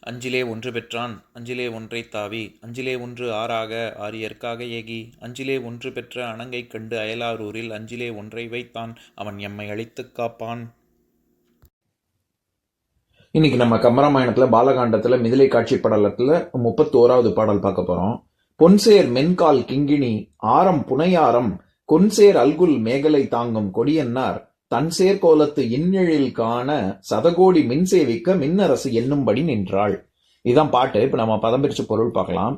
அஞ்சிலே ஒன்று பெற்றான் அஞ்சிலே ஒன்றை தாவி அஞ்சிலே ஒன்று ஆறாக ஆரியற்காக ஏகி அஞ்சிலே ஒன்று பெற்ற அணங்கை கண்டு அயலாரூரில் அஞ்சிலே ஒன்றை வைத்தான் அவன் எம்மை அழித்துக் காப்பான். இன்னைக்கு நம்ம கம்பராமாயணத்தில் பாலகாண்டத்தில் மிதிலை காட்சி படலத்தில் முப்பத்தோராவது பாடல் பார்க்க போகிறோம் பொன்சேர் மென்கால் கிங்கிணி ஆரம் புனையாரம் கொன்சேர் அல்குல் மேகலை தாங்கும் கொடியன்னார் தன்சேர் கோலத்து இன்னெழில் காண சதகோடி மின் சேவிக்க மின்னரசு என்னும்படி நின்றாள். இதான் பாட்டு. இப்ப நம்ம பதம் பிரிச்சு பொருள் பார்க்கலாம்.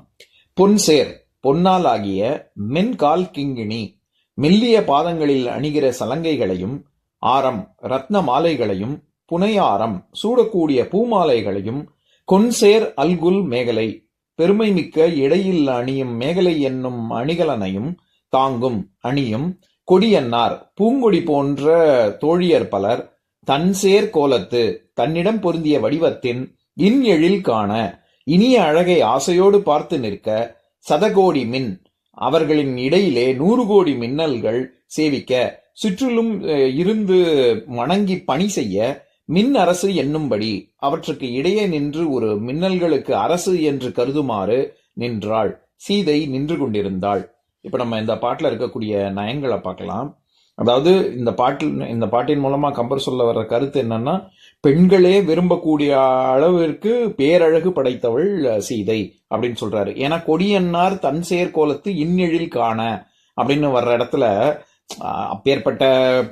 பொன்சேர் பொன்னால் ஆகிய மென்கால் கிங்கிணி மெல்லிய பாதங்களில் அணிகிற சலங்கைகளையும் ஆரம் ரத்ன மாலைகளையும் புனையாரம் சூடக்கூடிய பூமாலைகளையும் கொன்சேர் அல்குல் மேகலை பெருமை மிக்க இடையில் அணியும் மேகலை என்னும் அணிகலனையும் தாங்கும் அணியும் கொடியன்னார் பூங்கொடி போன்ற தோழியர் பலர் தன்சேர் கோலத்து தன்னிடம் பொருந்திய வடிவத்தின் இன் எழில் காண இனிய அழகை ஆசையோடு பார்த்து நிற்க சதகோடி மின் அவர்களின் இடையிலே நூறு கோடி மின்னல்கள் சேவிக்க சுற்றிலும் இருந்து வணங்கி பணி செய்ய மின் அரசு என்னும்படி அவற்றுக்கு இடையே நின்று ஒரு மின்னல்களுக்கு அரசு என்று கருதுமாறு நின்றாள். சீதை நின்று கொண்டிருந்தாள். இப்போ நம்ம இந்த பாட்டில் இருக்கக்கூடிய நயங்களை பார்க்கலாம். அதாவது இந்த பாட்டில் இந்த பாட்டின் மூலமாக கம்பர் சொல்ல வர்ற கருத்து என்னன்னா பெண்களே விரும்பக்கூடிய அளவிற்கு பேரழகு படைத்தவள் சீதை அப்படின்னு சொல்றாரு. ஏன்னா கொடியன்னார் தன் செயற்கோலத்து இன்னெழில் காண அப்படின்னு வர்ற இடத்துல அப்பேற்பட்ட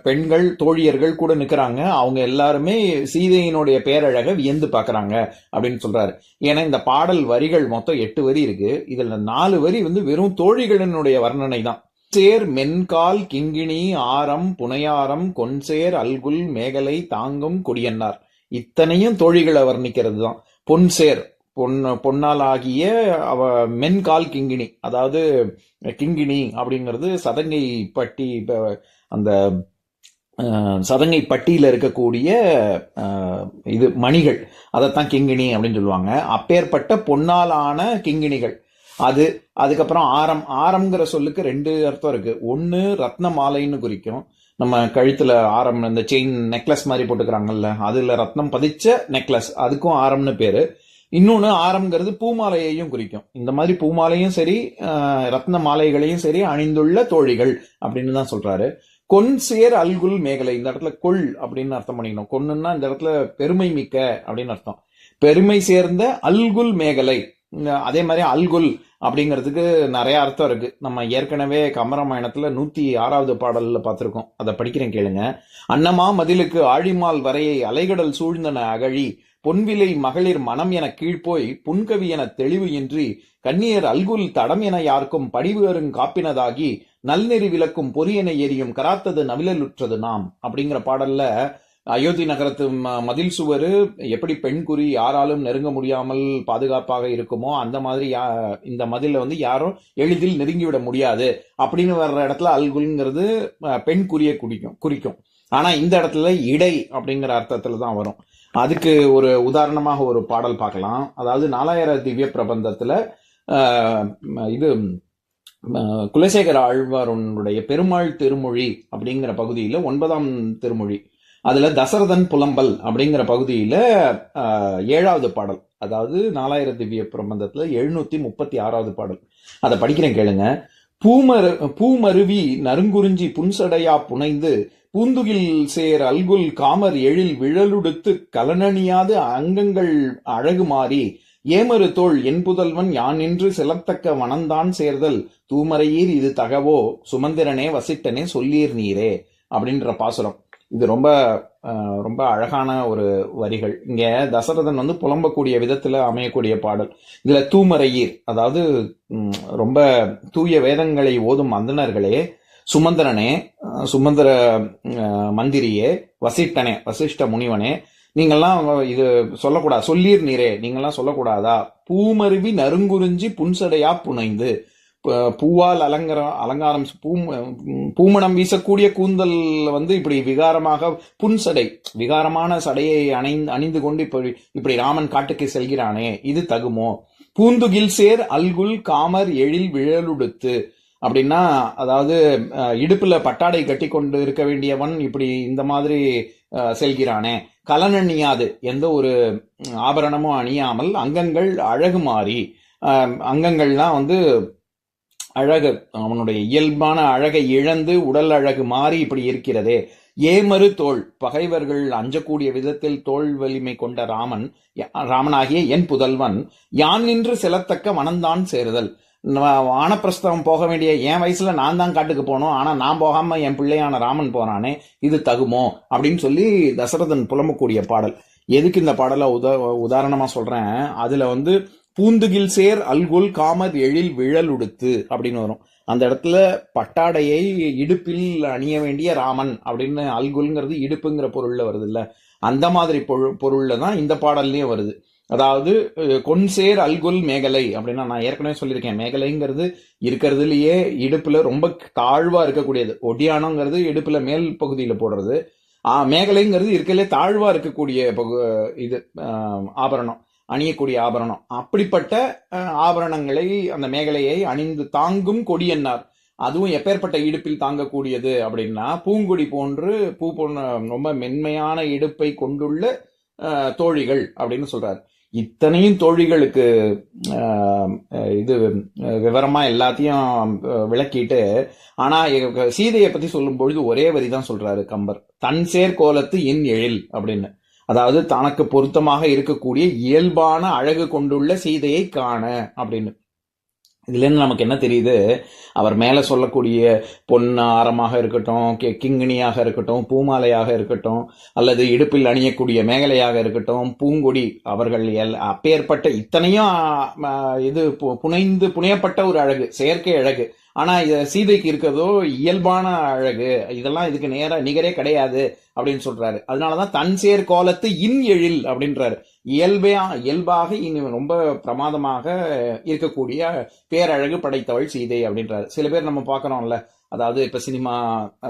பெண்கள் தோழியர்கள் கூட நிற்கிறாங்க அவங்க எல்லாருமே சீதையினுடைய பேரழக வியந்து பார்க்குறாங்க அப்படின்னு சொல்றாரு. ஏன்னா இந்த பாடல் வரிகள் மொத்தம் எட்டு வரி இருக்கு. இதில் நாலு வரி வந்து வெறும் தோழிகளினுடைய வர்ணனை தான். சேர் மென்கால் கிங்கிணி ஆரம் புனையாரம் கொன்சேர் அல்குல் மேகலை தாங்கும் கொடியன்னார். இத்தனையும் தோழிகளை வர்ணிக்கிறது தான். பொன்சேர். பொன் பொன்னால் ஆகிய அவ மென்கால் கிங்கிணி. அதாவது கிங்கிணி அப்படிங்கிறது சதங்கை பட்டி அந்த சதங்கை பட்டியில் இருக்கக்கூடிய இது மணிகள். அதைத்தான் கிங்கிணி அப்படின்னு சொல்லுவாங்க. அப்பேற்பட்ட பொன்னாலான கிங்கிணிகள். அது அதுக்கப்புறம் ஆரம் ஆரம்ங்கிற சொல்லுக்கு ரெண்டு அர்த்தம் இருக்கு. ஒன்று ரத்ன மாலைன்னு குறிக்கும். நம்ம கழுத்தில் ஆரம் இந்த செயின் நெக்லஸ் மாதிரி போட்டுக்கிறாங்கல்ல அதில் ரத்னம் பதிச்ச நெக்லஸ் அதுக்கும் ஆரம்னு பேர். இன்னொன்று ஆரம்ங்கிறது பூமாலையையும் குறிக்கும். இந்த மாதிரி பூமாலையும் சரி ரத்ன மாலைகளையும் சரி அணிந்துள்ள தோழிகள் அப்படின்னு தான் சொல்றாரு. கொன் சேர் அல்குல் மேகலை இந்த இடத்துல கொள் அப்படின்னு அர்த்தம் பண்ணிக்கணும். கொன்னுன்னா இந்த இடத்துல பெருமை மிக்க அப்படின்னு அர்த்தம். பெருமை சேர்ந்த அல்குல் மேகலை அதே மாதிரி அல்குல் அப்படிங்கிறதுக்கு நிறைய அர்த்தம் இருக்கு. நம்ம ஏற்கனவே கமரமாயணத்துல நூத்தி ஆறாவது பாடல்ல பார்த்திருக்கோம். அதை படிக்கிறேன் கேளுங்க. அன்னமா மதிலுக்கு ஆழிமால் வரையை அலைகடல் சூழ்ந்தன அகழி பொன்விலை மகளிர் மனம் என கீழ்ப்போய் புன்கவி என தெளிவு இன்றி கண்ணியர் அல்குல் தடம் என யாருக்கும் படிவேறும் காப்பினதாகி நல்நெறி விளக்கும் பொரியென எரியும் கராத்தது நவிழலுற்றது நாம். அப்படிங்கிற பாடல்ல அயோத்தி நகரத்து ம- மதில் சுவர் எப்படி பெண் குறி யாராலும் நெருங்க முடியாமல் பாதுகாப்பாக இருக்குமோ அந்த மாதிரி யா- இந்த மதில வந்து யாரும் எளிதில் நெருங்கிவிட முடியாது. அப்படின்னு வர்ற இடத்துல அல்குல்ங்கிறது பெண் குறியை குறிக்கும் குறிக்கும். ஆனா இந்த இடத்துல இடை அப்படிங்கிற அர்த்தத்துல தான் வரும். அதுக்கு ஒரு உதாரணமாக ஒரு பாடல் பார்க்கலாம். அதாவது நாலாயிர திவ்ய பிரபந்தத்தில் இது குலசேகர ஆழ்வாருடைய பெருமாள் திருமொழி அப்படிங்கிற பகுதியில் ஒன்பதாம் திருமொழி. அதில் தசரதன் புலம்பல் அப்படிங்கிற பகுதியில் ஏழாவது பாடல். அதாவது நாலாயிர திவ்ய பிரபந்தத்தில் எழுநூற்றி முப்பத்தி ஆறாவது பாடல். அதை படிக்கிறேன் கேளுங்க. பூமரு பூமருவி நறுங்குறிஞ்சி புன்சடையா புனைந்து பூந்துகில் சேர் அல்குல் காமர் எழில் விழலுடுத்து கலனணியாது அங்கங்கள் அழகு மாறி ஏமறு தோள் என் புதல்வன் யான் நின்று செலத்தக்க வனந்தான் சேர்தல் தூமரையீர் இது தகவோ சுமந்திரனே வசிட்டனே சொல்லீர் நீரே அப்படின்ற பாசுரம். இது ரொம்ப ரொம்ப அழகான ஒரு வரிகள். இங்க தசரதன் வந்து புலம்பக்கூடிய விதத்துல அமையக்கூடிய பாடல். இதுல தூமரையீர் அதாவது ரொம்ப தூய வேதங்களை ஓதும் அந்தணர்களே சுமந்திரனே சுமந்திர மந்திரியே வசிட்டனே வசிஷ்ட முனிவனே நீங்கள்லாம் இது சொல்லக்கூடாது சொல்லீர் நீரே நீங்கள்லாம் சொல்லக்கூடாதா? பூமருவி நறுங்குறிஞ்சி புன்சடையா புனைந்து ப- பூவால் அலங்காரம் அலங்காரம் பூ பூமணம் வீசக்கூடிய கூந்தல் வந்து இப்படி விகாரமாக புன்சடை விகாரமான சடையை அணிந்து அணிந்து கொண்டு இப்படி இப்படி ராமன் காட்டுக்கு செல்கிறானே இது தகுமோ? பூந்துகில் சேர் அல்குல் காமர் எழில் விழலுடுத்து அப்படின்னா அதாவது இடுப்பில் பட்டாடை கட்டி கொண்டு இருக்க வேண்டியவன் இப்படி இந்த மாதிரி செல்கிறானே. கலன் அணியாது எந்த ஒரு ஆபரணமும் அணியாமல் அங்கங்கள் அழகு மாறி அங்கங்கள்லாம் வந்து அழகு அவனுடைய இயல்பான அழகை இழந்து உடல் அழகு மாறி இப்படி இருக்கிறதே. ஏமறு தோள் பகைவர்கள் அஞ்சக்கூடிய விதத்தில் தோல் வலிமை கொண்ட ராமன் ராமனாகிய என் புதல்வன் யான் நின்று செலத்தக்க மனந்தான் சேருதல் வானப்பிரஸ்தவம் போக வேண்டிய என் வயசுல நான் தான் காட்டுக்கு போனோம். ஆனா நான் போகாம என் பிள்ளையான ராமன் போறானே இது தகுமோ? அப்படின்னு சொல்லி தசரதன் புலம்பக்கூடிய பாடல். எதுக்கு இந்த பாடலை உத உதாரணமா சொல்றேன். அதுல வந்து பூந்துகில் சேர் அல்குல் காமர் எழில் விழல் உடுத்து அப்படின்னு வரும். அந்த இடத்துல பட்டாடையை இடுப்பில் அணிய வேண்டிய ராமன் அப்படின்னு அல்குல்ங்கிறது இடுப்புங்கிற பொருள்ல வருது இல்ல அந்த மாதிரி பொருள் பொருள்ல தான் இந்த பாடல்லையும் வருது. அதாவது கொன்சேர் அல்குல் மேகலை அப்படின்னா நான் ஏற்கனவே சொல்லியிருக்கேன். மேகலைங்கிறது இருக்கிறதுலயே இடுப்புல ரொம்ப தாழ்வா இருக்கக்கூடியது. ஒடியானங்கிறது இடுப்புல மேல் பகுதியில போடுறது. ஆ, மேகலைங்கிறது இருக்கலே தாழ்வா இருக்கக்கூடிய பகு- இது ஆபரணம் அணியக்கூடிய ஆபரணம். அப்படிப்பட்ட ஆபரணங்களை அந்த மேகலையை அணிந்து தாங்கும் கொடியன்னார் அதுவும் எப்பேற்பட்ட இடுப்பில் தாங்கக்கூடியது அப்படின்னா பூங்கொடி போன்று பூ போன்ற ரொம்ப மென்மையான இடுப்பை கொண்டுள்ள தோழிகள் அப்படின்னு சொல்றாரு. இத்தனையும் தோழிகளுக்கு இது விவரமா எல்லாத்தையும் விளக்கிட்டு ஆனா சீதையை பத்தி சொல்லும் பொழுது ஒரே வரி தான் சொல்றாரு கம்பர். தன் சேர் கோலத்து இன் எழில் அப்படின்னு. அதாவது தனக்கு பொருத்தமாக இருக்கக்கூடிய இயல்பான அழகு கொண்டுள்ள சீதையை காண அப்படின்னு. இதுலேருந்து நமக்கு என்ன தெரியுது? அவர் மேலே சொல்லக்கூடிய பொன் ஆரமாக இருக்கட்டும் கி- கிங்கிணியாக இருக்கட்டும் பூமாலையாக இருக்கட்டும் அல்லது இடுப்பில் அணியக்கூடிய மேகலையாக இருக்கட்டும் பூங்கொடி அவர்கள் எல்- அப்பேற்பட்ட இத்தனையும் இது பு- புனைந்து புனையப்பட்ட ஒரு அழகு செயற்கை அழகு. ஆனால் இது சீதைக்கு இருக்கிறதோ இயல்பான அழகு. இதெல்லாம் இதுக்கு நேர நிகரே கிடையாது அப்படின்னு சொல்கிறாரு அதனால தான் தன் சேர் கோலத்து இன் எழில் அப்படின்றாரு. இயல்பா இயல்பாக இனி ரொம்ப பிரமாதமாக இருக்கக்கூடிய பேரழகு படைத்தவள் சீதை அப்படின்றாரு. சில பேர் நம்ம பார்க்குறோம்ல அதாவது இப்போ சினிமா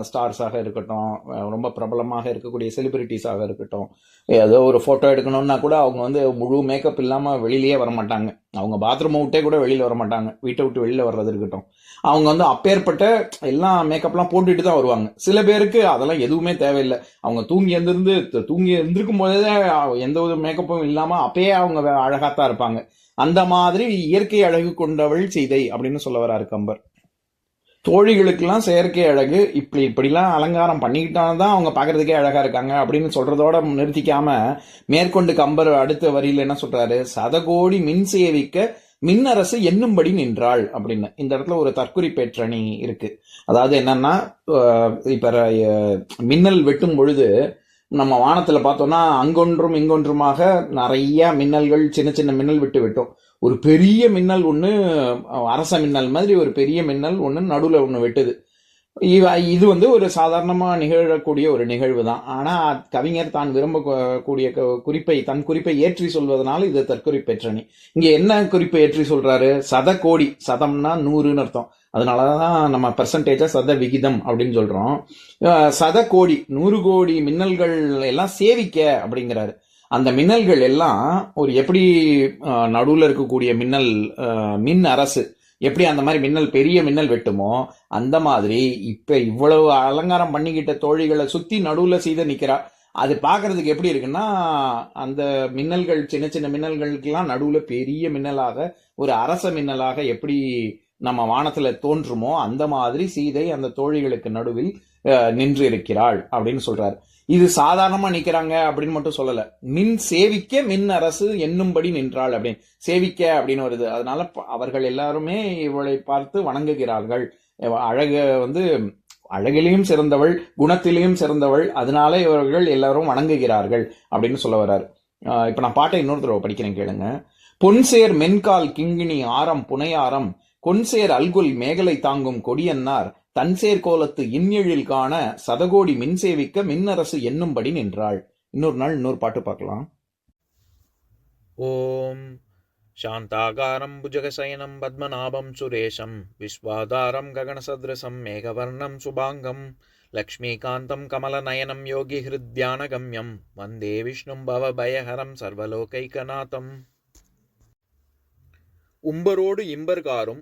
ஸ்டார்ஸாக இருக்கட்டும் ரொம்ப பிரபலமாக இருக்கக்கூடிய செலிபிரிட்டிஸாக இருக்கட்டும் ஏதோ ஒரு ஃபோட்டோ எடுக்கணும்னா கூட அவங்க வந்து முழு மேக்கப் இல்லாமல் வெளியிலேயே வர மாட்டாங்க அவங்க பாத்ரூம் விட்டே கூட வெளியில் வர மாட்டாங்க வீட்டை விட்டு வெளியில் வர்றது இருக்கட்டும். அவங்க வந்து அப்பேற்பட்ட எல்லாம் மேக்கப்லாம் போட்டுட்டு தான் வருவாங்க. சில பேருக்கு அதெல்லாம் எதுவுமே தேவையில்லை. அவங்க தூங்கி எழுந்திருந்து தூங்கி எழுந்திருக்கும் போதே எந்த ஒரு மேக்கப்பும் இல்லாம அப்பயே அவங்க வே- அழகாத்தான் இருப்பாங்க. அந்த மாதிரி இயற்கை அழகு கொண்டவள் சீதை அப்படின்னு சொல்ல வராரு கம்பர். தோழிகளுக்கெல்லாம் செயற்கை அழகு இப்படி இப்படிலாம் அலங்காரம் பண்ணிக்கிட்டால்தான் அவங்க பார்க்கறதுக்கே அழகா இருக்காங்க அப்படின்னு சொல்றதோட நிறுத்திக்காம மேற்கொண்டு கம்பர் அடுத்த வரியில என்ன சொல்றாரு? சதகோடி மின் சேவிக்க மின்னரசு என்னும்படி நின்றாள் அப்படின்னு. இந்த இடத்துல ஒரு தற்குறி பேற்றணி இருக்கு. அதாவது என்னன்னா இப்போ இப்ப மின்னல் வெட்டும் பொழுது நம்ம வானத்தில் பார்த்தோன்னா அங்கொன்றும் இங்கொன்றுமாக நிறைய மின்னல்கள் சின்ன சின்ன மின்னல் விட்டு விட்டோம். ஒரு பெரிய மின்னல் ஒன்று அரச மின்னல் மாதிரி ஒரு பெரிய மின்னல் ஒன்று நடுவில் ஒன்று வெட்டுது. இவ- இது வந்து ஒரு சாதாரணமாக நிகழக்கூடிய ஒரு நிகழ்வு தான். ஆனால் கவிஞர் தான் விரும்பக்கூடிய குறிப்பை தன் குறிப்பை ஏற்றி சொல்வதனால இது தற்குறிப்பேற்றணி இங்கே என்ன குறிப்பை ஏற்றி சொல்கிறாரு சத கோடி சதம்னா நூறுன்னு அர்த்தம். அதனால தான் நம்ம பெர்சன்டேஜா சத விகிதம் அப்படின்னு சொல்கிறோம் சத கோடி நூறு கோடி மின்னல்கள் எல்லாம் சேவிக்க அப்படிங்கிறாரு. அந்த மின்னல்கள் எல்லாம் ஒரு எப்படி நடுவில் இருக்கக்கூடிய மின்னல் மின் அரசு எப்படி அந்த மாதிரி மின்னல் பெரிய மின்னல் வெட்டுமோ அந்த மாதிரி இப்போ இவ்வளவு அலங்காரம் பண்ணிக்கிட்ட தோழிகளை சுற்றி நடுவில் சீதை நிற்கிறா அது பார்க்கறதுக்கு எப்படி இருக்குன்னா அந்த மின்னல்கள் சின்ன சின்ன மின்னல்களுக்கெல்லாம் நடுவில் பெரிய மின்னலாக ஒரு அரச மின்னலாக எப்படி நம்ம வானத்துல தோன்றுமோ அந்த மாதிரி சீதை அந்த தோழிகளுக்கு நடுவில் நின்று இருக்கிறாள் அப்படின்னு சொல்றாரு. இது சாதாரணமா நிக்கிறாங்க அப்படின்னு மட்டும் சொல்லல. மின் சேவிக்க மின் அரசு என்னும்படி நின்றாள் அப்படின்னு. சேவிக்க அப்படின்னு வருது அதனால அவர்கள் எல்லாருமே இவளை பார்த்து வணங்குகிறார்கள். அழக அழகு வந்து அழகிலையும் சிறந்தவள் குணத்திலையும் சிறந்தவள். அதனால இவர்கள் எல்லாரும் வணங்குகிறார்கள் அப்படின்னு சொல்ல வர்றாரு. இப்ப நான் பாட்டை இன்னொரு தடவை படிக்கிறேன் கேளுங்க. பொன்சேர் மென்கால் கிங்கிணி ஆரம் புனையாரம் கொன்சேர் அல்குல் மேகலை தாங்கும் கொடியன்னார் தன்சேர் கோலத்து இன்னெழில் காண சதகோடி மின் சேவிக்க மின்னரசு என்னும்படி நின்றாள் இன்னொரு நாள் இன்னொரு பாட்டு பார்க்கலாம் ஓம் शान्ताकारं भुजगशयनं पद्मनाभं सुरेशं विश्वाधारं गगनसदृशं मेघवर्णं शुभाङ्गं लक्ष्मीकान्तं कमलनयनं योगिहृद्यानगम्यं वन्दे विष्णुं भवभयहरं सर्वलोकैकनाथम् உம்பரோடு இம்பர்காரும்